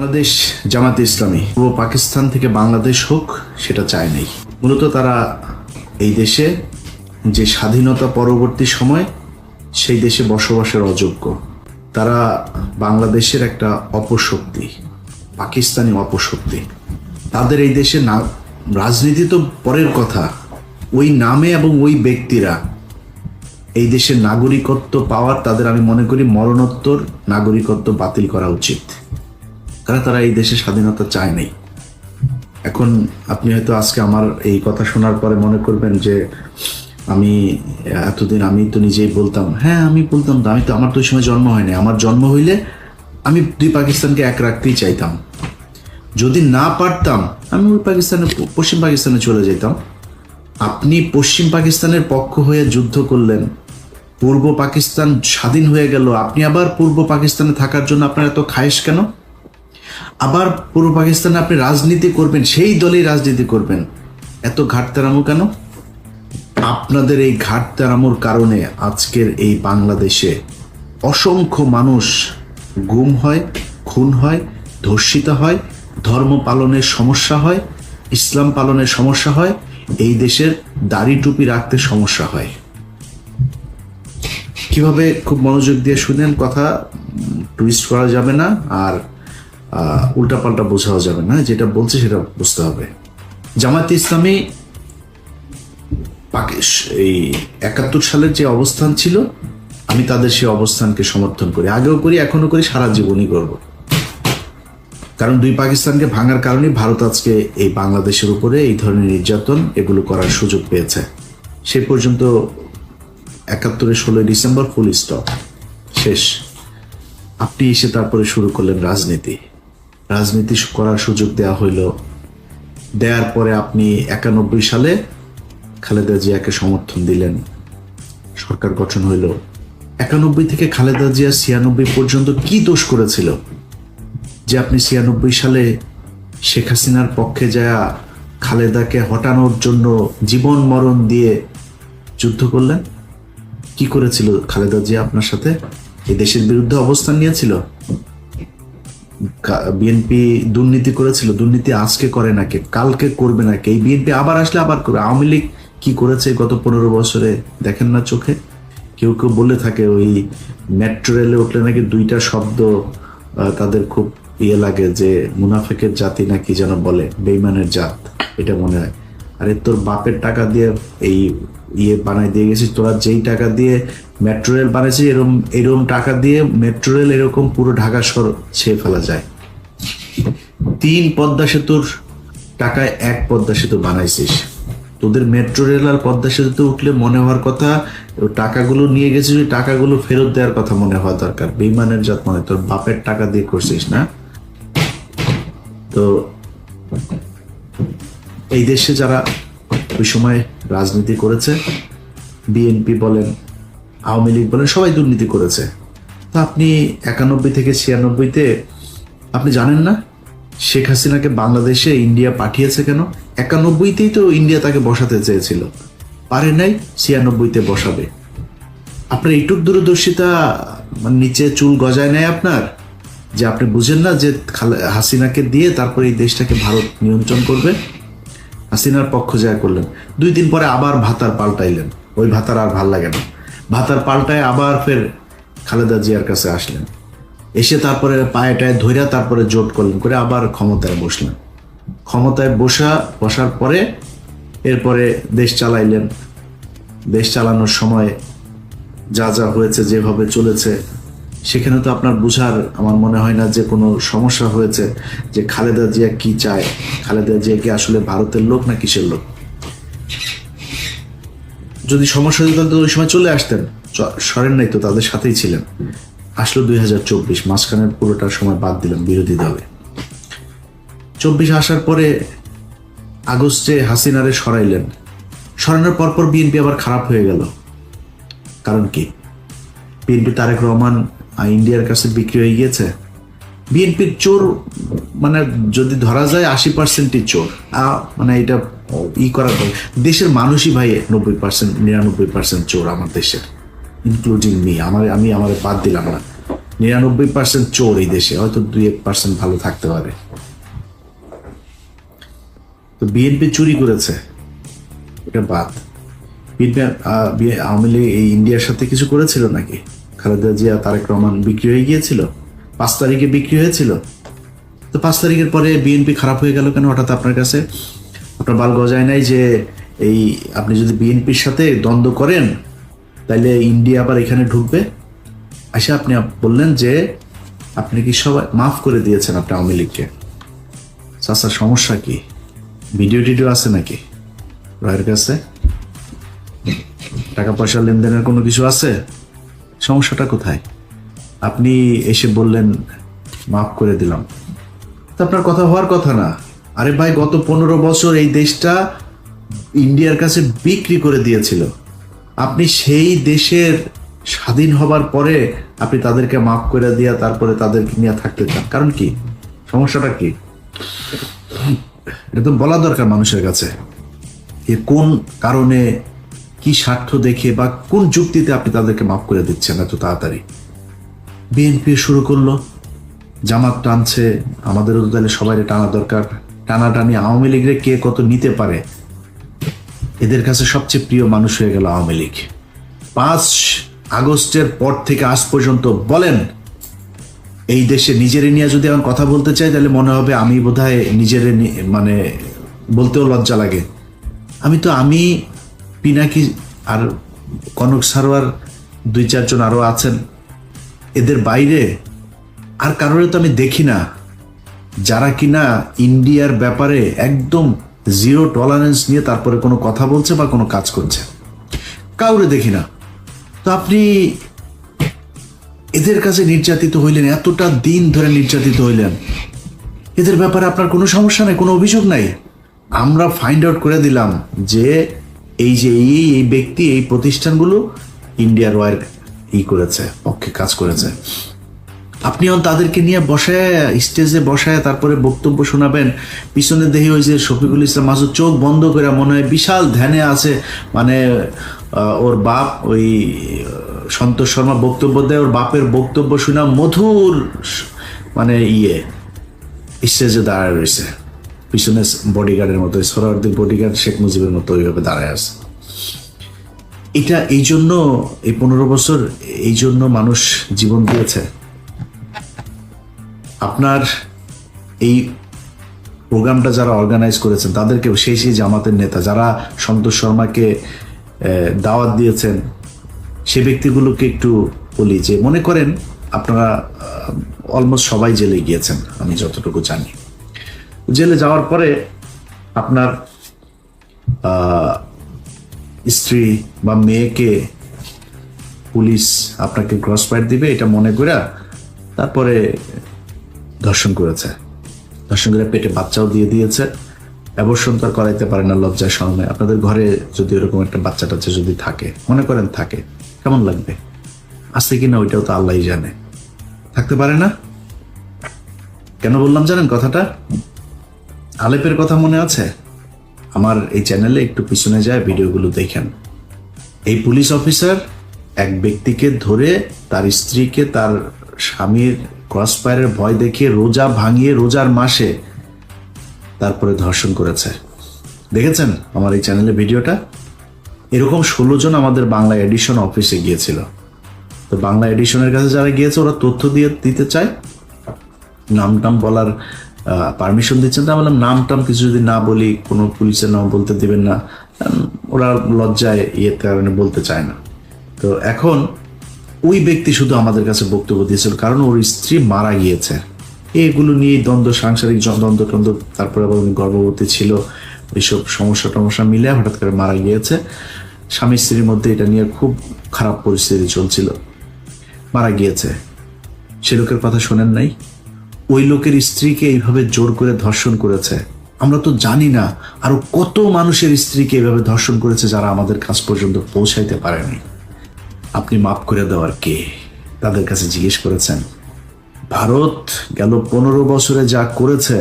বাংলাদেশ জামাত ইসলামী পূর্ব পাকিস্তান থেকে বাংলাদেশ হোক, সেটা চায় নাই। মূলত তারা এই দেশে যে স্বাধীনতা পরবর্তী সময়, সেই দেশে বসবাসের অযোগ্য। তারা বাংলাদেশের একটা অপশক্তি, পাকিস্তানি অপশক্তি। তাদের এই দেশে না, রাজনীতি তো পরের কথা। ওই নামে এবং ওই ব্যক্তিরা এই দেশের নাগরিকত্ব পাওয়ার, তাদের আমি মনে করি মরণোত্তর নাগরিকত্ব বাতিল করা উচিত। কারণ তারা এই দেশে স্বাধীনতা চায় নাই। এখন আপনি হয়তো আজকে আমার এই কথা শোনার পরে মনে করবেন যে আমি, এতদিন আমি তো নিজেই বলতাম হ্যাঁ আমি বলতাম তো আমি তো, আমার তো ওই সময় জন্ম হয়নি। আমার জন্ম হইলে আমি দুই পাকিস্তানকে এক রাখতেই চাইতাম। যদি না পারতাম, আমি ওই পাকিস্তানে, পশ্চিম পাকিস্তানে চলে যেতাম। আপনি পশ্চিম পাকিস্তানের পক্ষ হয়ে যুদ্ধ করলেন, পূর্ব পাকিস্তান স্বাধীন হয়ে গেল, আপনি আবার পূর্ব পাকিস্তানে থাকার জন্য আপনার এত খায়েশ কেন? আবার পূর্ব পাকিস্তানে আপনি রাজনীতি করবেন, সেই দলেই রাজনীতি করবেন। এত ঘাটতারামো কেন? আপনাদের এই ঘাটতারামোর কারণে আজকের এই বাংলাদেশে অসংখ্য মানুষ গুম হয়, খুন হয়, ধর্ষিত হয়, ধর্ম পালনের সমস্যা হয়, ইসলাম পালনের সমস্যা হয়, এই দেশের দাড়ি টুপি রাখতে সমস্যা হয়। কীভাবে খুব মনোযোগ দিয়ে শুনেন, কথা টুইস্ট করা যাবে না, আর উল্টাপাল্টা বোঝাও যাবে না, যেটা বলছে সেটা বুঝতে হবে। জামাত ইসলামী এই একাত্তর সালের যে অবস্থান ছিল, আমি তাদের সেই অবস্থানকে সমর্থন করি। আগেও করি এখনও করি, সারা জীবনই করব। কারণ দুই পাকিস্তানকে ভাঙার কারণে ভারত আজকে এই বাংলাদেশের উপরে এই ধরনের নির্যাতন, এগুলো করার সুযোগ পেয়েছে। সে পর্যন্ত একাত্তরের ষোলোই ডিসেম্বর ফুল স্টপ শেষ। আপনি এসে তারপরে শুরু করলেন রাজনীতি। রাজনীতি করার সুযোগ দেওয়া হইল। দেওয়ার পরে আপনি একানব্বই সালে খালেদা জিয়াকে সমর্থন দিলেন। সরকার গঠন হইল। একানব্বই থেকে খালেদা জিয়া ছিয়ানব্বই পর্যন্ত কি দোষ করেছিল? যে আপনি ছিয়ানব্বই সালে শেখ হাসিনার পক্ষে যা খালেদাকে হটানোর জন্য জীবন মরণ দিয়ে যুদ্ধ করলেন? কি করেছিল খালেদা জিয়া আপনার সাথে? এই দেশের বিরুদ্ধে অবস্থান নিয়েছিল? বিএনপি দুর্নীতি করেছিল, দুর্নীতি আজকে করে নাকি, কালকে করবে নাকি, এই বিএনপি আবার আসলে আবার করবে, আওয়ামী লীগ কি করেছে গত পনেরো বছরে দেখেন না চোখে? কেউ কেউ বলে থাকে ওই মেট্রো রেলে উঠলে নাকি দুইটা শব্দ তাদের খুব ইয়ে লাগে যে মুনাফেকের জাতি নাকি যেন বলে, বেইমানের জাত, এটা মনে হয়। আরে তোর বাপের টাকা দিয়ে এই ইয়ে বানাই দিয়ে গেছিস, তোরা যেই টাকা দিয়ে মেট্রো রেল বানাইছিস এরকম এরকম টাকা দিয়ে মেট্রো রেল এরকম পুরো ঢাকা শহর ছেয়ে ফেলা যায়। তিন পদ্মা সেতুর টাকায় এক পদ্মা সেতু বানাইছিস। তোদের মেট্রো রেল আর পদ্মা সেতুতে উঠলে মনে হওয়ার কথা টাকাগুলো নিয়ে গেছিস ওই টাকাগুলো ফেরত দেওয়ার কথা মনে হওয়া দরকার। বেইমানের জাত মনে তোর বাপের টাকা দিয়ে করছিস না? তো এই দেশে যারা ওই সময় রাজনীতি করেছে বিএনপি বলেন, আওয়ামী লীগ বলেন, সবাই দুর্নীতি করেছে। তা আপনি একানব্বই থেকে ছিয়ানব্বইতে আপনি জানেন না শেখ হাসিনাকে বাংলাদেশে ইন্ডিয়া পাঠিয়েছে কেন? একানব্বইতেই তো ইন্ডিয়া তাকে বসাতে চেয়েছিল। পারে নাই, ছিয়ানব্বইতে বসাবে। আপনার এইটুক দূরদর্শিতা মানে নিচে চুল গজায় নেয় আপনার? যে আপনি বুঝেন না যে হাসিনাকে দিয়ে তারপরে এই দেশটাকে ভারত নিয়ন্ত্রণ করবে? হাসিনার পক্ষ জয় করলেন। দুই দিন পরে আবার ভাতার পাল্টাইলেন। ওই ভাতার আর ভালো লাগে না। ভাতার পাল্টায় আবার ফের খালেদা জিয়ার কাছে আসলেন। এসে তারপরে পায়ে টায়ে ধইরা তারপরে জোট করলেন, করে আবার ক্ষমতায় বসলেন। ক্ষমতায় বসা, বসার পরে এরপরে দেশ চালাইলেন। দেশ চালানোর সময় যা যা হয়েছে, যেভাবে চলেছে সেখানে তো আপনার বুঝার আমার মনে হয় না যে কোনো সমস্যা হয়েছে যে খালেদা জিয়া কি চায়? খালেদা জিয়া কি আসলে ভারতের লোক না কিসের লোক? যদি সমস্যা হতো তাহলে ওই সময় চলে আসতেন। সরেন নাই তো, তাদের সাথেই ছিলেন। আসলো দুই হাজার চব্বিশ মাঝখানের পুরোটা সময় বাদ দিলাম, বিরোধী দলে। চব্বিশ আসার পরে আগস্টে হাসিনারে সরাইলেন। সরানোর পরপর বিএনপি আবার খারাপ হয়ে গেল। কারণ কি? বিএনপি তারেক রহমান ইন্ডিয়ার কাছে বিক্রি হয়ে গিয়েছে। বিএনপির চোর মানে যদি ধরা যায় আশি পার্সেন্টই চোর। মানে এটা ই করার পর দেশের মানুষই ভাই নব্বই পার্সেন্ট নিরানব্বই পার্সেন্ট চোর আমার দেশের ইনক্লুডিং মি আমার, আমি আমার বাদ দিলাম না। নিরানব্বই পার্সেন্ট চোর এই দেশে, হয়তো দুই এক পার্সেন্ট ভালো থাকতে পারে। তো বিএনপি চুরি করেছে। এটা বাদ। বিএনপি আওয়ামী লীগ এই ইন্ডিয়ার সাথে কিছু করেছিল নাকি? খালেদা জিয়া, তারেক রহমান বিক্রি হয়ে গিয়েছিল, পাঁচ তারিখে বিক্রি হয়েছিল। তো পাঁচ তারিখের পরে বিএনপি খারাপ হয়ে গেল কেন? হঠাৎ আপনার কাছে আপনার বাল গজায় নাই যে এই আপনি যদি বিএনপির সাথে দ্বন্দ্ব করেন তাহলে ইন্ডিয়া আবার এখানে ঢুকবে? আসে আপনি বললেন যে আপনি কি সবাই মাফ করে দিয়েছেন আপনি আওয়ামী লীগকে। চাষা সমস্যা কি? ভিডিও টিডিও আছে নাকি? রয়ের কাছে? টাকা পয়সা লেনদেনের কোনো কিছু আছে? সমস্যাটা কোথায়? আপনি এসে বললেন, মাফ করে দিলাম। আপনার কথা হওয়ার কথা না। আরে ভাই, গত পনেরো বছর এই দেশটা ইন্ডিয়ার কাছে বিক্রি করে দিয়েছিল। আপনি সেই দেশের স্বাধীন হবার পরে আপনি তাদেরকে মাফ করে দিয়া তারপরে তাদেরকে নিয়ে থাকতে চান। কারণ কি? সমস্যাটা কি? এটা তো বলা দরকার মানুষের কাছে। কোন কারণে কি স্বার্থ দেখে বা কোন যুক্তিতে আপনি তাদেরকে মাফ করে দিচ্ছেন এত তাড়াতাড়ি? বিএনপি শুরু করল। জামাত টানছে, আমাদেরও তাহলে সবাই টানা দরকার। টানাটানি আওয়ামী লীগের কে কত নিতে পারে? এদের কাছে সবচেয়ে প্রিয় মানুষ হয়ে গেল আওয়ামী লীগ। পাঁচ আগস্টের পর থেকে আজ পর্যন্ত বলেন, এই দেশে নিজের নিয়ে যদি এখন কথা বলতে চাই, তাহলে মনে হবে আমি বোধহয় নিজের মানে বলতেও লজ্জা লাগে। আমি তো আমি পিনাকি আর কনক সারোয়ার দুই চারজন আরও আছেন। এদের বাইরে আর কারোর তো আমি দেখি না। যারা কিনা ইন্ডিয়ার ব্যাপারে একদম জিরো টলারেন্স নিয়ে তারপরে কোনো কথা বলছে বা কোনো কাজ করছে। কাউরে দেখি না। তো আপনি এদের কাছে নির্যাতিত হইলেন, এতটা দিন ধরে নির্যাতিত হইলেন। এদের ব্যাপারে আপনার কোনো সমস্যা নেই, কোনো অভিযোগ নাই। আমরা ফাইন্ড আউট করে দিলাম যে এই যে এই এই ব্যক্তি, এই প্রতিষ্ঠানগুলো ইন্ডিয়ার ওয়ার ই করেছে, পক্ষে কাজ করেছে। আপনিও তাদেরকে নিয়ে বসায় স্টেজে বসায় তারপরে বক্তব্য শোনাবেন, পিছনে দেখি ওই যে শফিকুল ইসলাম মাসুদ চোখ বন্ধ করে মনে হয় বিশাল ধ্যানে আছে মানে ওর বাপ ওই সন্তোষ শর্মা বক্তব্য দেয়, ওর বাপের বক্তব্য শোনা মধুর মানে ইয়ে স্টেজে দাঁড়ায় রয়েছে। পিছনে বডিগার্ডের মতো সোহরাওয়ার্দীর বডিগার্ড শেখ মুজিবের মতো ওইভাবে দাঁড়ায় আছে। এটা এই জন্য, এই পনেরো বছর, এই জন্য মানুষ জীবন দিয়েছে। আপনার এই প্রোগ্রামটা যারা অর্গানাইজ করেছেন তাদেরকে সেই সেই জামাতের নেতা, যারা সন্তোষ শর্মাকে দাওয়াত দিয়েছেন সে ব্যক্তিগুলোকে একটু বলি যে, মনে করেন আপনারা অলমোস্ট সবাই জেলে গিয়েছেন, আমি যতটুকু জানি। জেলে যাওয়ার পরে আপনার স্ত্রী বা মেয়েকে পুলিশ আপনাকে ক্রস ফায়ার দিবে, এটা মনে করে তারপরে ধর্ষণ করেছে। ধর্ষণ করে পেটে বাচ্চাও দিয়ে দিয়েছে। অ্যাবর্ষণ তো আর করাইতে পারে না লজ্জায় শরমে আপনাদের ঘরে যদি এরকম একটা বাচ্চা টাচ্চা যদি থাকে, মনে করেন থাকে, কেমন লাগবে? আছে কিনা ওইটাও তো আল্লাহই জানে। থাকতে পারে না? কেন বললাম জানেন কথাটা? আলেপের কথা মনে আছে? আমার এই চ্যানেলে একটু পিছনে যায়, ভিডিওগুলো দেখেন। এই পুলিশ অফিসার এক ব্যক্তিকে ধরে তার স্ত্রীকে তার স্বামীর ক্রসফায়ারের ভয় দেখিয়ে রোজা ভাঙিয়ে রোজার মাসে তারপরে ধর্ষণ করেছে। দেখেছেন আমার এই চ্যানেলে ভিডিওটা? এরকম ষোলো জন আমাদের বাংলা এডিশন অফিসে গিয়েছিল। তো বাংলা এডিশনের কাছে যারা গিয়েছে, ওরা তথ্য দিয়ে দিতে চায়। নাম টাম বলার পারমিশন দিচ্ছেন। তা বললাম, নাম টাম কিছু যদি না বলি, কোনো পুলিশের নাম বলতে দেবেন না ওরা লজ্জায় ইয়ের কারণে বলতে চায় না। তো এখন ওই ব্যক্তি শুধু আমাদের কাছে বক্তব্য দিয়েছিল, কারণ ওর স্ত্রী মারা গিয়েছে। এগুলো নিয়ে দ্বন্দ্ব, সাংসারিক দ্বন্দ্ব টন্দ্ব, তারপরে আবার উনি গর্ভবতী ছিল, এইসব সমস্যা টমস্যা মিলে হঠাৎ করে মারা গিয়েছে। স্বামী স্ত্রীর মধ্যে এটা নিয়ে খুব খারাপ পরিস্থিতি চলছিল। মারা গিয়েছে। সে লোকের কথা শোনেন নাই। ওই লোকের স্ত্রীকে এইভাবে জোর করে ধর্ষণ করেছে। আমরা তো জানি না আরও কত মানুষের স্ত্রীকে এভাবে ধর্ষণ করেছে যারা আমাদের কাছ পর্যন্ত পৌঁছাইতে পারেনি। আপনি মাফ করে দেওয়ার কে? তাদের কাছে জিজ্ঞেস করেছেন, ভারত গেল পনেরো বছরে যা করেছে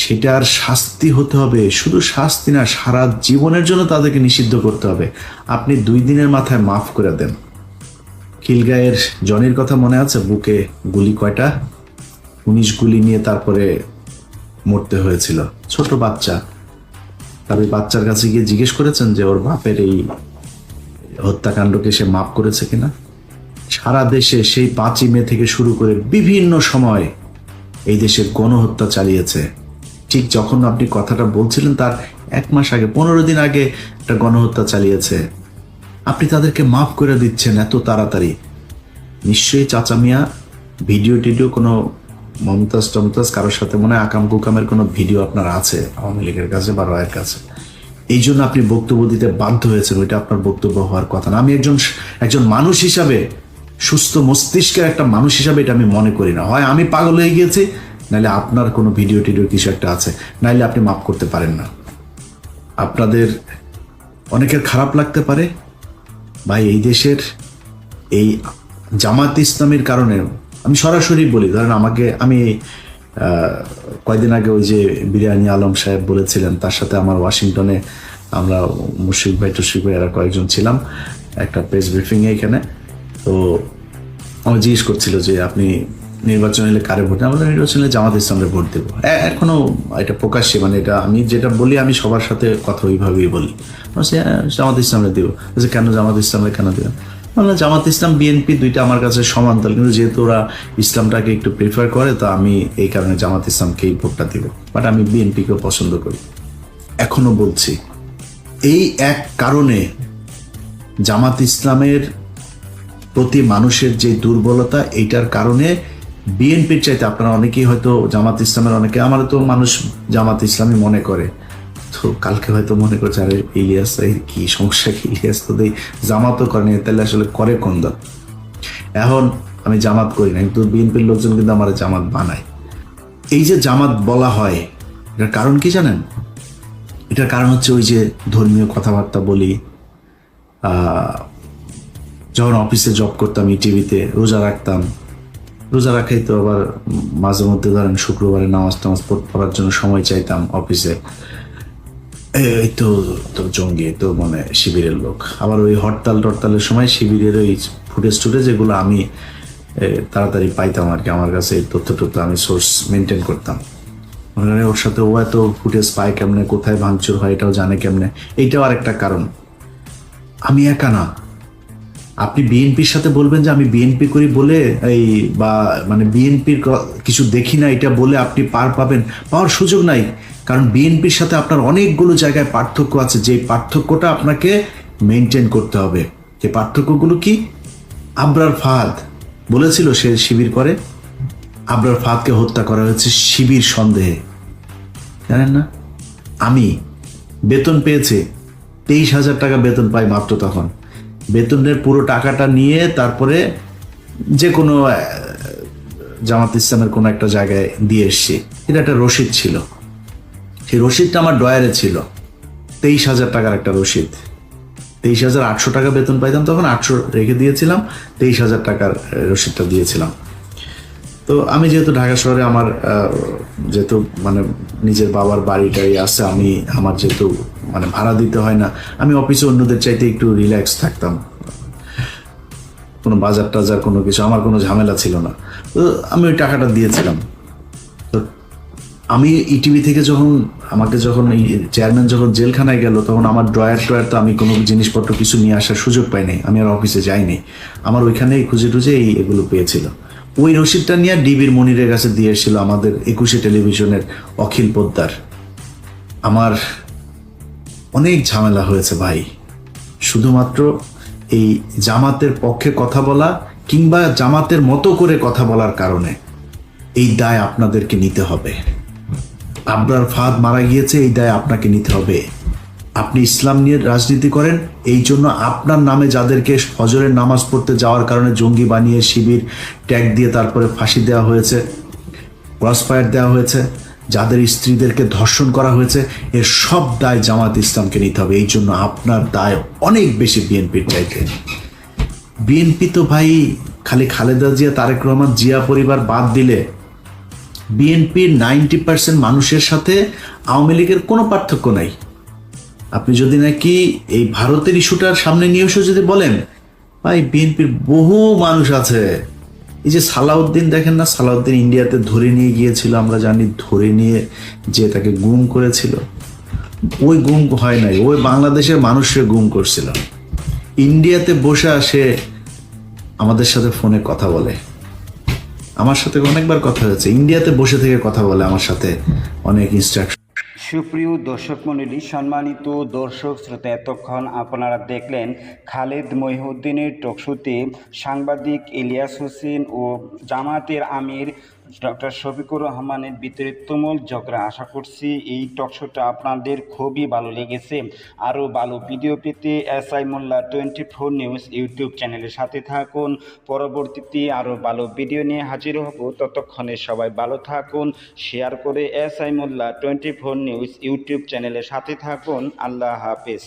সেটার শাস্তি হতে হবে। শুধু শাস্তি না, সারা জীবনের জন্য তাদেরকে নিষিদ্ধ করতে হবে। আপনি দুই দিনের মাথায় মাফ করে দেন। খিলগাঁয়ের জনির কথা মনে আছে? বুকে গুলি কয়টা? উনিশ গুলি নিয়ে তারপরে মরতে হয়েছিল। ছোট বাচ্চা। তার ওই বাচ্চার কাছে গিয়ে জিজ্ঞেস করেছেন যে ওর বাপের এই হত্যাকাণ্ডকে সে মাফ করেছে কিনা? সারা দেশে সেই পাঁচই মে থেকে শুরু করে বিভিন্ন সময় এই দেশের গণহত্যা চালিয়েছে। ঠিক যখন আপনি কথাটা বলছিলেন তার এক মাস আগে, পনেরো দিন আগে একটা গণহত্যা চালিয়েছে। আপনি তাদেরকে মাফ করে দিচ্ছেন এত তাড়াতাড়ি। নিশ্চয়ই চাচা মিয়া, ভিডিও টিডিও কোনো মমতাজ টমতাজ, কারোর সাথে মনে হয় আকাম কুকামের কোনো ভিডিও আপনার আছে, আওয়ামী লীগের কাছে বা রয়ের কাছে। এই জন্য আপনি বক্তব্য দিতে বাধ্য হয়েছেন, ওইটা আপনার বক্তব্য হওয়ার কথা না। আমি একজন একজন মানুষ হিসাবে, সুস্থ মস্তিষ্কের একটা মানুষ হিসাবে এটা আমি মনে করি না। হয় আমি পাগল হয়ে গিয়েছি, নাহলে আপনার কোনো ভিডিও টিডিও কিছু একটা আছে। নাহলে আপনি মাফ করতে পারেন না। আপনাদের অনেকের খারাপ লাগতে পারে ভাই এই দেশের এই জামাত ইসলামের কারণে আমি সরাসরি বলি ধরেন আমাকে আমি আহ, কয়দিন আগে ওই যে বিরিয়ানি আলম সাহেব বলেছিলেন তার সাথে আমার ওয়াশিংটনে আমরা মুশিক ভাই টুশিক ভাই এরা কয়েকজন ছিলাম একটা প্রেস ব্রিফিংয়ে এখানে। তো আমার জিজ্ঞেস করছিল যে আপনি নির্বাচন এলে কারে ভোট? আমরা নির্বাচন জামাত ইসলামের ভোট দেবো। এখনও এটা প্রকাশ্যে মানে এটা আমি যেটা বলি আমি সবার সাথে কথা ওইভাবেই বলি। "হ্যাঁ, জামাত ইসলামের দিব। কেন জামাত ইসলামের কেন দেবেন? বললাম জামাত ইসলাম বিএনপি দুইটা আমার কাছে সমান কিন্তু যেহেতু ওরা ইসলামটাকে একটু প্রিফার করে, তো আমি এই কারণে জামাত ইসলামকেই ভোটটা দিব। বাট আমি বিএনপিকেও পছন্দ করি। এখনও বলছি, এই এক কারণে জামাত ইসলামের প্রতি মানুষের যে দুর্বলতা, এইটার কারণে বিএনপির চাইতে আপনারা অনেকেই হয়তো জামাত ইসলামের, অনেকে আমার তো মানুষ জামাত ইসলামই মনে করে। তো কালকে হয়তো মনে করছে, আরে, ইলিয়াস কি সমস্যা কি? ইলিয়াস তো জামাতও করেনি তাহলে আসলে করে কোন দল? এখন আমি জামাত করি না কিন্তু বিএনপির লোকজন কিন্তু আমার জামাত বানায়। এই যে জামাত বলা হয়, এটার কারণ কি জানেন? এটার কারণ হচ্ছে ওই যে ধর্মীয় কথাবার্তা বলি যখন অফিসে জব করতাম টিভিতে রোজা রাখতাম, রোজা রাখাই তো আবার মাঝে মধ্যে ধরেন শুক্রবারে নামাজ টামাজ পড়ার জন্য সময় চাইতাম অফিসে। এই তো তো জঙ্গি তো মানে শিবিরের লোক। আবার ওই হরতাল টরতালের সময় শিবিরের ওই ফুটেজ টুটেজ এগুলো আমি তাড়াতাড়ি পাইতাম আর কি। আমার কাছে এই তথ্য টথ্য আমি সোর্স মেনটেন করতাম। মানে ওর সাথে ও এত ফুটেজ পায় কেমনে, কোথায় ভাঙচুর হয় এটাও জানে কেমনে। এইটাও আর একটা কারণ। আমি একা না। আপনি বিএনপির সাথে বলবেন যে আমি বিএনপি করি বলে এই বা মানে বিএনপির কিছু দেখি না, এটা বলে আপনি পার পাবেন। পাওয়ার সুযোগ নাই। কারণ বিএনপির সাথে আপনার অনেকগুলো জায়গায় পার্থক্য আছে যে পার্থক্যটা আপনাকে মেনটেন করতে হবে। যে পার্থক্যগুলো কি? আবরার ফাহাদ বলেছিল সে শিবির করে, আবরার ফাহাদকে হত্যা করা হয়েছে শিবির সন্দেহে। জানেন না? আমি বেতন পেয়েছে, তেইশ হাজার টাকা বেতন পাই মাত্র তখন। বেতনের পুরো টাকাটা নিয়ে তারপরে যে কোনো জামাত ইসলামের কোনো একটা জায়গায় দিয়ে এসছি। এটা একটা রসিদ ছিল। সেই রসিদটা আমার ডয়ারে ছিল। তেইশ হাজার টাকার একটা রসিদ। তেইশ হাজার আটশো টাকা বেতন পাইতাম তখন, আটশো রেখে দিয়েছিলাম, তেইশ হাজার টাকার রসিদটা দিয়েছিলাম। তো আমি যেহেতু ঢাকা শহরে আমার যেহেতু মানে নিজের বাবার বাড়িটাই আছে, আমি, আমার যেহেতু মানে ভাড়া দিতে হয় না, আমি অফিসে অন্যদের চাইতে একটু রিল্যাক্স থাকতাম। কোনো বাজার টাজার, কোনো কিছু, আমার কোনো ঝামেলা ছিল না। তো আমি ওই টাকাটা দিয়েছিলাম। তো আমি ইটিভি থেকে যখন আমাকে যখন এই চেয়ারম্যান যখন জেলখানায় গেল, তখন আমার ড্রয়ার ট্রয়ার তো আমি কোনো জিনিসপত্র কিছু নিয়ে আসার সুযোগ পাইনি আমি আর অফিসে যাইনি আমার ওইখানেই খুঁজে টুজে এই এগুলো পেয়েছিল। ওই রসিদটা নিয়ে ডিবির মনিরের কাছে দিয়ে এসেছিল আমাদের একুশে টেলিভিশনের অখিল পোদ্দার। আমার অনেক ঝামেলা হয়েছে ভাই। শুধুমাত্র এই জামাতের পক্ষে কথা বলা কিংবা জামাতের মতো করে কথা বলার কারণে এই দায় আপনাদেরকে নিতে হবে। আবরার ফাদ মারা গিয়েছে, এই দায় আপনাকে নিতে হবে। আপনি ইসলাম নিয়ে রাজনীতি করেন, এই জন্য আপনার নামে যাদেরকে ফজরের নামাজ পড়তে যাওয়ার কারণে জঙ্গি বানিয়ে শিবির ট্যাগ দিয়ে তারপরে ফাঁসি দেওয়া হয়েছে ক্রসফায়ার দেওয়া হয়েছে, যাদের স্ত্রীদেরকে ধর্ষণ করা হয়েছে, এর সব দায় জামাত ইসলামকে নিতে হবে। এই জন্য আপনার দায় অনেক বেশি বিএনপির চাইতে। বিএনপি তো ভাই, খালি খালেদা জিয়া, তারেক রহমান জিয়া পরিবার বাদ দিলে বিএনপির নাইনটি পার্সেন্ট মানুষের সাথে আওয়ামী লীগের কোনো পার্থক্য নাই। আপনি যদি নাকি এই ভারতের ইস্যুটার সামনে নিয়ে এসে যদি বলেন, ভাই বিএনপির বহু মানুষ আছে। এই যে সালাউদ্দিন, দেখেন না, সালাউদ্দিন ইন্ডিয়াতে ধরে নিয়ে গিয়েছিল, আমরা জানি ধরে নিয়ে যে তাকে গুম করেছিল। ওই গুম হয় নাই, ওই বাংলাদেশের মানুষকে গুম করছিল। ইন্ডিয়াতে বসে আসে, আমাদের সাথে ফোনে কথা বলে। আমার সাথে অনেকবার কথা হয়েছে। ইন্ডিয়াতে বসে থেকে কথা বলে আমার সাথে অনেক ইনস্ট্রাকশন সুপ্রিয় দর্শক মণ্ডলী, সম্মানিত দর্শক শ্রোতা, এতক্ষণ আপনারা দেখলেন খালেদ মহিউদ্দিনের টকশোতে সাংবাদিক ইলিয়াস হোসেন ও জামাতের আমির ডক্টর শফিকুর রহমানের ভিতরে তুমুল ঝগড়া। আশা করছি এই টকশোটা আপনাদের খুবই ভালো লেগেছে। আরও ভালো ভিডিও পেতে S I Molla twenty four news YouTube চ্যানেলের সাথে থাকুন। পরবর্তীতে আরও ভালো ভিডিও নিয়ে হাজির হব। ততক্ষণে সবাই ভালো থাকুন, শেয়ার করে S I Molla twenty four news YouTube চ্যানেলের সাথে থাকুন। আল্লাহ হাফেজ।